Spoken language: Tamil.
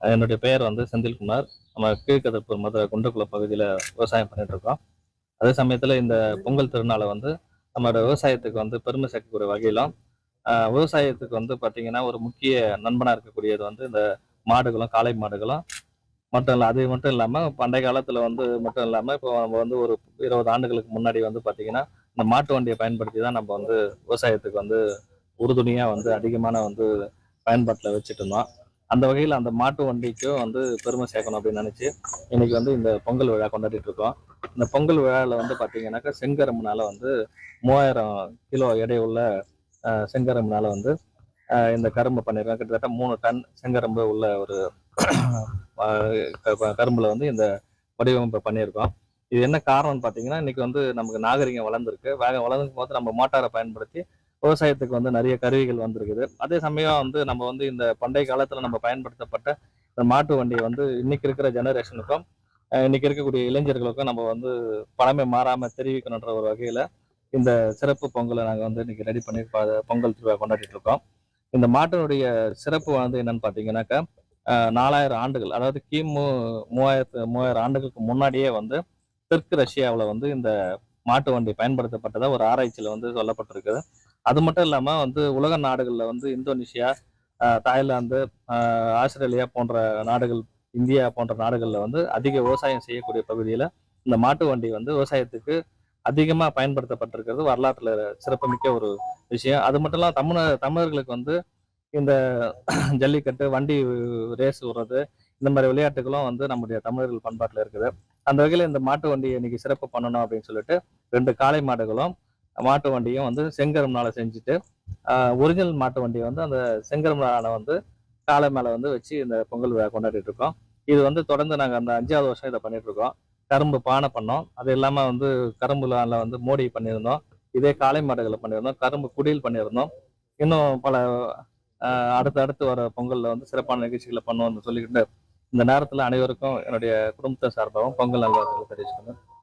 என்னுடைய பெயர் வந்து செந்தில்குமார். நம்ம கீழ்கதப்பூர் மதுரை குண்டக்குள பகுதியில் விவசாயம் பண்ணிட்டு இருக்கோம். அதே சமயத்தில் இந்த பொங்கல் திருநாளை வந்து நம்மளோட விவசாயத்துக்கு வந்து பெருமை சேர்க்கக்கூடிய வகையிலும் விவசாயத்துக்கு வந்து பார்த்தீங்கன்னா ஒரு முக்கிய நண்பனாக இருக்கக்கூடியது வந்து இந்த மாடுகளும் காளை மாடுகளும். மட்டும் இல்லை அது மட்டும் இல்லாமல் பண்டைய காலத்தில் வந்து மட்டும் இல்லாமல் இப்போ நம்ம வந்து ஒரு இருபது ஆண்டுகளுக்கு முன்னாடி வந்து பார்த்தீங்கன்னா இந்த மாட்டு வண்டியை பயன்படுத்தி தான் நம்ம வந்து விவசாயத்துக்கு வந்து உறுதுணையாக வந்து அதிகமான வந்து பயன்பாட்டில் வச்சுட்டு இருந்தோம். அந்த வகையில் அந்த மாட்டு வண்டிக்கும் வந்து பெருமை சேர்க்கணும் அப்படின்னு நினச்சி இன்னைக்கு வந்து இந்த பொங்கல் விழா கொண்டாடிட்டு இருக்கோம். இந்த பொங்கல் விழாவில் வந்து பார்த்தீங்கன்னாக்கா செங்கரும்புனால வந்து மூவாயிரம் கிலோ எடையுள்ள உள்ள செங்கரும்புனால வந்து இந்த கரும்பு பண்ணியிருக்கோம் கிட்டத்தட்ட மூணு டன் செங்கரும்பு உள்ள ஒரு கரும்பில் கரும்புல வந்து இந்த வடிவமைப்பு பண்ணியிருக்கோம். இது என்ன காரணம்னு பார்த்தீங்கன்னா இன்னைக்கு வந்து நமக்கு நாகரிகம் வளர்ந்துருக்கு. வேக வளர்ந்து போது நம்ம மோட்டாரை பயன்படுத்தி விவசாயத்துக்கு வந்து நிறைய கருவிகள் வந்திருக்குது. அதே சமயம் வந்து நம்ம வந்து இந்த பண்டைய காலத்துல நம்ம பயன்படுத்தப்பட்ட இந்த மாட்டு வண்டியை வந்து இன்னைக்கு இருக்கிற ஜெனரேஷனுக்கும் இன்னைக்கு இருக்கக்கூடிய இளைஞர்களுக்கும் நம்ம வந்து பழமை மாறாம தெரிவிக்கணுன்ற ஒரு வகையில இந்த சிறப்பு பொங்கலை நாங்கள் வந்து இன்னைக்கு ரெடி பண்ணி பொங்கல் திருவிழா கொண்டாடிட்டு இருக்கோம். இந்த மாட்டினுடைய சிறப்பு வந்து என்னன்னு பார்த்தீங்கன்னாக்கா நாலாயிரம் ஆண்டுகள் அதாவது கிமு மூவாயிரத்து மூவாயிரம் ஆண்டுகளுக்கு முன்னாடியே வந்து தெற்கு ரஷ்யாவில் வந்து இந்த மாட்டு வண்டி பயன்படுத்தப்பட்டதாக ஒரு ஆராய்ச்சியில் வந்து சொல்லப்பட்டிருக்குது. அது மட்டும் இல்லாம வந்து உலக நாடுகள்ல வந்து இந்தோனேஷியா தாய்லாந்து ஆஸ்திரேலியா போன்ற நாடுகள் இந்தியா போன்ற நாடுகள்ல வந்து அதிக விவசாயம் செய்யக்கூடிய பகுதியில இந்த மாட்டு வண்டி வந்து விவசாயத்துக்கு அதிகமா பயன்படுத்தப்பட்டிருக்கிறது. வரலாற்றுல சிறப்புமிக்க ஒரு விஷயம். அது மட்டும் இல்லாம தமிழ தமிழர்களுக்கு வந்து இந்த ஜல்லிக்கட்டு வண்டி ரேஸ் விடுறது இந்த மாதிரி விளையாட்டுகளும் வந்து நம்முடைய தமிழர்கள் பண்பாட்டில் இருக்குது. அந்த வகையில் இந்த மாட்டு வண்டியை இன்னைக்கு சிறப்பு பண்ணணும் அப்படின்னு சொல்லிட்டு ரெண்டு காளை மாடுகளும் மாட்டு வண்டியும் வந்து செங்கரும்னால செஞ்சுட்டு ஒரிஜினல் மாட்டு வண்டியை வந்து அந்த செங்கரும்னால வந்து காளை மேலே வந்து வச்சு இந்த பொங்கல் விழா கொண்டாடிட்டு இருக்கோம். இது வந்து தொடர்ந்து நாங்கள் அந்த அஞ்சாவது வருஷம் இதை பண்ணிட்டு இருக்கோம். கரும்பு பானை பண்ணோம். அது இல்லாமல் வந்து கரும்புல வந்து மோடி பண்ணியிருந்தோம். இதே காளை மாடுகளை பண்ணியிருந்தோம். கரும்பு குடியில் பண்ணியிருந்தோம். இன்னும் பல அடுத்தடுத்து வர பொங்கலில் வந்து சிறப்பான நிகழ்ச்சிகளை பண்ணுவோம்னு சொல்லிக்கிட்டு இந்த நேரத்தில் அனைவருக்கும் என்னுடைய குடும்பத்தை சார்பாகவும் பொங்கல் நல்வாழ்த்துக்களை தெரிவிச்சுக்கணும்